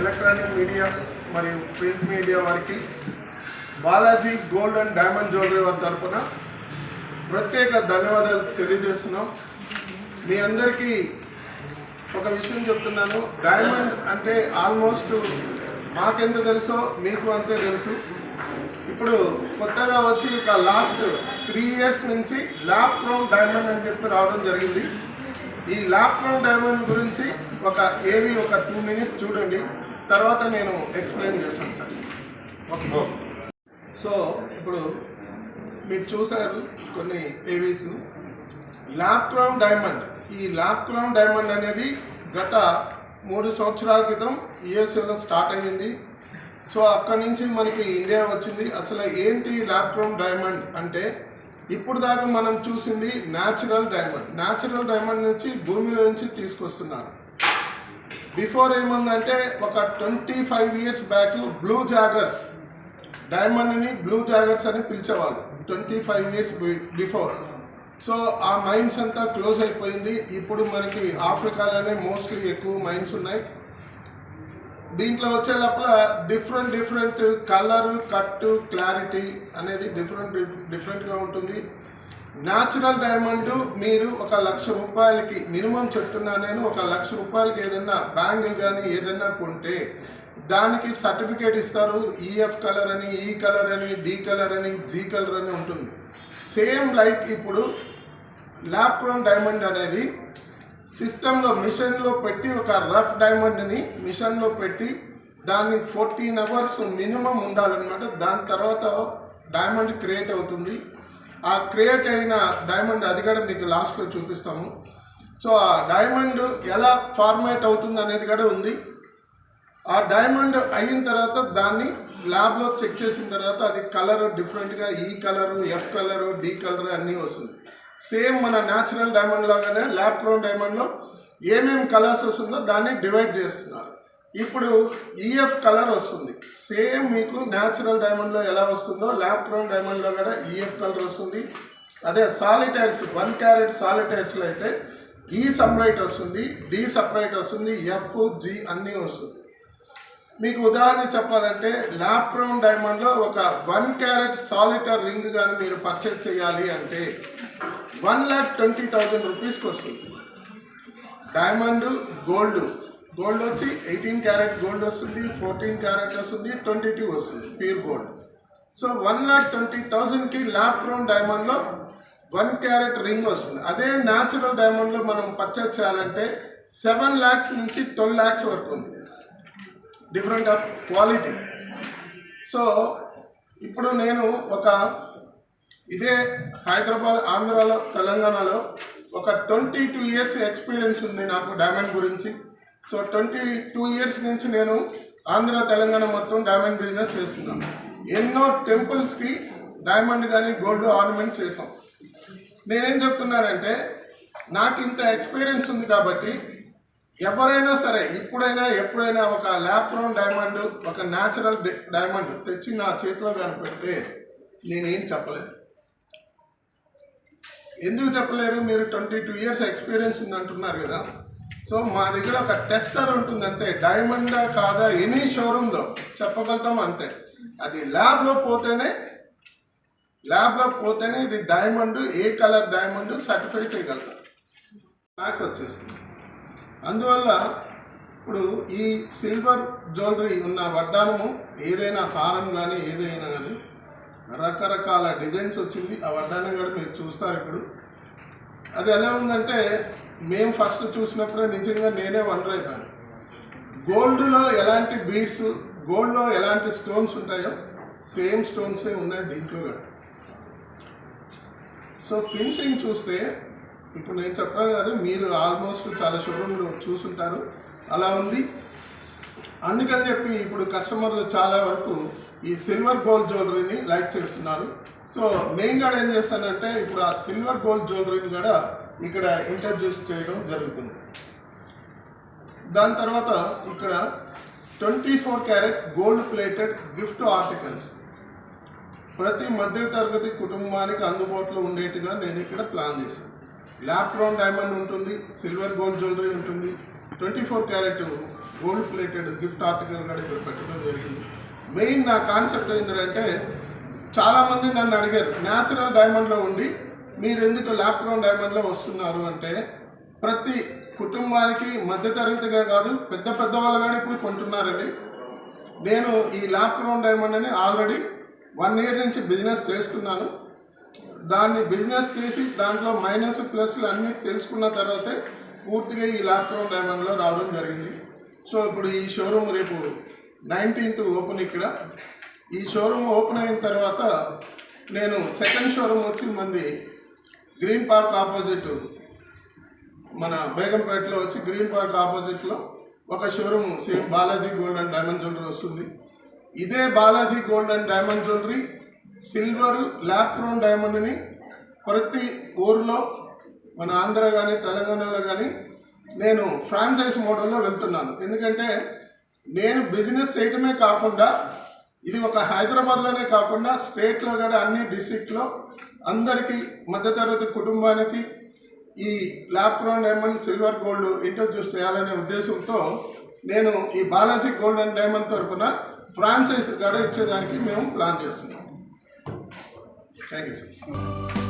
Electronic media మరియు print media వారికి Balaji gold and diamond jewellery వారి తరఫున ప్రత్యేక ధన్యవాదాలు తెలియజేస్తున్నాం. మీ అందరికీ ఒక విషయం చెప్తున్నాను. డైమండ్ అంటే ఆల్మోస్ట్ మాకెంత తెలుసో మీకు అంతే తెలుసు. ఇప్పుడు కొత్తగా వచ్చి ఇక లాస్ట్ త్రీ ఇయర్స్ నుంచి ల్యాప్ క్రోమ్ డైమండ్ అని చెప్పి రావడం జరిగింది. ఈ క్రోమ్ డైమండ్ గురించి ఒక ఏవి ఒక టూ మినిట్స్ చూడండి. తర్వాత నేను ఎక్స్ప్లెయిన్ చేస్తాను సార్. ఓకే. సో ఇప్పుడు మీరు చూసారు కొన్ని ఏవీస్ ల్యాబ్ క్రౌన్ డైమండ్. ఈ ల్యాబ్ క్రౌన్ డైమండ్ అనేది గత మూడు సంవత్సరాల క్రితం యుఎస్ఏలో స్టార్ట్ అయ్యింది. సో అక్కడి నుంచి మనకి ఇండియా వచ్చింది. అసలు ఏంటి ల్యాబ్ క్రౌన్ డైమండ్ అంటే ఇప్పుడు దాకా మనం చూసింది న్యాచురల్ డైమండ్ న్యాచురల్ డైమండ్ నుంచి భూమిలో నుంచి తీసుకొస్తున్నారు. బిఫోర్ ఏముందంటే ఒక twenty five years back blue jaggers డైమండ్ని blue joggers అని పిలిచేవాళ్ళు. Twenty five years before so ఆ మైన్స్ అంతా క్లోజ్ అయిపోయింది. ఇప్పుడు మనకి ఆఫ్రికాలోనే మోస్ట్లీ ఎక్కువ మైన్స్ ఉన్నాయి. దీంట్లో వచ్చే లోపల different different colour cut clarity అనేది డిఫరెంట్ డిఫరెంట్గా ఉంటుంది. న్యాచురల్ డైమండ్ మీరు ఒక లక్ష రూపాయలకి మినిమం చెప్తున్నా నేను ఒక లక్ష రూపాయలకి ఏదైనా బ్యాంగిల్ కానీ ఏదైనా కొంటే దానికి సర్టిఫికేట్ ఇస్తారు. ఈఎఫ్ కలర్ అని e ఈ కలర్ అని డి కలర్ అని జీ కలర్ అని ఉంటుంది. సేమ్ లైక్ ఇప్పుడు ల్యాబ్ డైమండ్ అనేది సిస్టంలో మిషన్లో పెట్టి ఒక రఫ్ డైమండ్ని మిషన్లో పెట్టి దాన్ని ఫోర్టీన్ అవర్స్ మినిమం ఉండాలన్నమాట. దాని తర్వాత డైమండ్ క్రియేట్ అవుతుంది. ఆ క్రియేట్ అయిన డైమండ్ అది కూడా మీకు లాస్ట్లో చూపిస్తాము. సో ఆ డైమండ్ ఎలా ఫార్మేట్ అవుతుంది అనేది కూడా ఉంది. ఆ డైమండ్ అయిన తర్వాత దాన్ని ల్యాబ్లో చెక్ చేసిన తర్వాత అది కలర్ డిఫరెంట్గా E colour F colour D colour అన్నీ వస్తుంది. సేమ్ మన న్యాచురల్ డైమండ్ లాగానే ల్యాబ్ క్రోన్ డైమండ్లో ఏమేమి కలర్స్ వస్తుందో దాన్ని డివైడ్ చేస్తున్నారు. ఇప్పుడు ఈఎఫ్ కలర్ వస్తుంది. సేమ్ మీకు న్యాచురల్ డైమండ్లో ఎలా వస్తుందో ల్యాబ్ క్రోన్ డైమండ్లో కూడా ఈఎఫ్ కలర్ వస్తుంది. అదే సాలిటైర్స్ వన్ క్యారెట్ సాలిటైర్స్లో అయితే ఈ సపరేట్ వస్తుంది డి సపరేట్ వస్తుంది ఎఫ్ జి అన్నీ వస్తుంది. మీకు ఉదాహరణ చెప్పాలంటే ల్యాబ్ డైమండ్లో ఒక వన్ క్యారెట్ సాలిటర్ రింగ్ కానీ మీరు పర్చేజ్ చేయాలి అంటే వన్ ల్యాక్ ట్వంటీ థౌజండ్ రూపీస్కి వస్తుంది డైమండ్ గోల్డ్. గోల్డ్ వచ్చి ఎయిటీన్ క్యారెట్ గోల్డ్ వస్తుంది ఫోర్టీన్ క్యారెట్ వస్తుంది ట్వంటీ టూ వస్తుంది pure gold. So one lakh twenty థౌజండ్కి ల్యాబ్ క్రౌన్ డైమండ్లో వన్ క్యారెట్ రింగ్ వస్తుంది. అదే న్యాచురల్ డైమండ్లో మనం పర్చేజ్ చేయాలంటే సెవెన్ ల్యాక్స్ నుంచి ట్వెల్వ్ ల్యాక్స్ వరకు ఉంది. Different of quality. సో ఇప్పుడు నేను ఒక ఇదే హైదరాబాద్ ఆంధ్రాలో తెలంగాణలో ఒక ట్వంటీ టూ ఇయర్స్ ఎక్స్పీరియన్స్ ఉంది నాకు డైమండ్ గురించి. సో ట్వంటీ టూ ఇయర్స్ నుంచి నేను ఆంధ్ర తెలంగాణ మొత్తం డైమండ్ బిజినెస్ చేస్తున్నాను. ఎన్నో టెంపుల్స్కి డైమండ్ కానీ గోల్డ్ ఆర్నమెంట్ చేసాం నేనేం చెప్తున్నానంటే నాకు ఇంత ఎక్స్పీరియన్స్ ఉంది కాబట్టి ఎవరైనా సరే ఇప్పుడైనా ఎప్పుడైనా ఒక ల్యాప్రోన్ డైమండ్ ఒక న్యాచురల్ డైమండ్ తెచ్చి నా చేతిలో కనిపెడితే నేనేం చెప్పలేదు ఎందుకు చెప్పలేరు? మీరు ట్వంటీ టూ ఇయర్స్ ఎక్స్పీరియన్స్ ఉంది అంటున్నారు కదా. సో మా దగ్గర ఒక టెస్టర్ ఉంటుంది అంతే. డైమండా కాదా ఎనీ షోరూంలో చెప్పగలుగుతాం అంతే. అది ల్యాబ్లో పోతేనే ల్యాబ్లో పోతేనే ఇది డైమండ్ ఏ కలర్ డైమండ్ సర్టిఫై చేయగలుగుతాం. నాకు వచ్చేస్తుంది. అందువల్ల ఇప్పుడు ఈ సిల్వర్ జ్యువెలరీ ఉన్న వడ్డానము ఏదైనా హారం కానీ ఏదైనా కానీ రకరకాల డిజైన్స్ వచ్చింది. ఆ కూడా మీరు చూస్తారు ఇప్పుడు. అది ఎలా ఉందంటే మేము ఫస్ట్ చూసినప్పుడే నిజంగా నేనే వండర్ అయిపోయాను. గోల్డ్లో ఎలాంటి బీడ్స్ గోల్డ్లో ఎలాంటి స్టోన్స్ ఉంటాయో సేమ్ స్టోన్సే ఉన్నాయి దీంట్లో కూడా. సో ఫినిషింగ్ చూస్తే ఇప్పుడు నేను చెప్పాను కదా మీరు ఆల్మోస్ట్ చాలా షోరూమ్లు చూసుంటారు. అలా ఉంది. అందుకని చెప్పి ఇప్పుడు కస్టమర్లు చాలా వరకు ఈ సిల్వర్ గోల్డ్ జ్యువెలరీని లైక్ చేస్తున్నారు. సో నేను కూడా ఏం చేస్తానంటే ఇప్పుడు ఆ సిల్వర్ గోల్డ్ జ్యువెలరీని కూడా ఇక్కడ ఇంట్రడ్యూస్ చేయడం జరుగుతుంది. దాని తర్వాత ఇక్కడ twenty four carat gold plated gift articles. ప్రతి మధ్య తరగతి కుటుంబానికి అందుబాటులో ఉండేట్టుగా నేను ఇక్కడ ప్లాన్ చేశాను. ల్యాప్ డైమండ్ ఉంటుంది సిల్వర్ గోల్డ్ జ్యువెలరీ ఉంటుంది. Twenty four carat gold plated gift article కూడా ఇక్కడ పెట్టడం జరిగింది. మెయిన్ నా కాన్సెప్ట్ ఏంటంటే చాలామంది నన్ను అడిగారు న్యాచురల్ డైమండ్లో ఉండి మీరు ఎందుకు ల్యాప్టాప్ డైమండ్లో వస్తున్నారు? అంటే ప్రతి కుటుంబానికి మధ్యతరగతిగా కాదు పెద్ద పెద్ద వాళ్ళు కూడా ఇప్పుడు కొంటున్నారండి. నేను ఈ ల్యాప్టాప్ డైమండ్ అని ఆల్రెడీ వన్ ఇయర్ నుంచి బిజినెస్ చేస్తున్నాను. దాన్ని బిజినెస్ చేసి దాంట్లో మైనస్ ప్లస్లు అన్నీ తెలుసుకున్న తర్వాతే పూర్తిగా ఈ ల్యాప్టాప్ డైమండ్లో రావడం జరిగింది. సో ఇప్పుడు ఈ షోరూమ్ రేపు నైన్టీన్త్ ఓపెన్ ఇక్కడ. ఈ షోరూమ్ ఓపెన్ అయిన తర్వాత నేను సెకండ్ షోరూమ్ వచ్చి మంది గ్రీన్ పార్క్ ఆపోజిట్ మన బేగంపేటలో వచ్చి గ్రీన్ పార్క్ ఆపోజిట్లో ఒక showroom same Balaji gold and diamond jewellery వస్తుంది. ఇదే Balaji gold and diamond jewellery silver lab grown డైమండ్ని ప్రతి ఊర్లో మన ఆంధ్ర కానీ తెలంగాణలో కానీ నేను ఫ్రాంచైజ్ మోడల్లో వెళ్తున్నాను. ఎందుకంటే నేను బిజినెస్ చేయడమే కాకుండా ఇది ఒక హైదరాబాద్లోనే కాకుండా స్టేట్లో కూడా అన్ని డిస్ట్రిక్ట్లో అందరికీ మధ్యతరగతి కుటుంబానికి ఈ lab grown diamond silver gold introduce చేయాలనే ఉద్దేశంతో నేను ఈ బాలాజీ గోల్డ్ అండ్ డైమండ్ తరఫున ఫ్రాంచైజ్ కూడా ఇచ్చేదానికి మేము ప్లాన్ చేస్తున్నాం. Thank you sir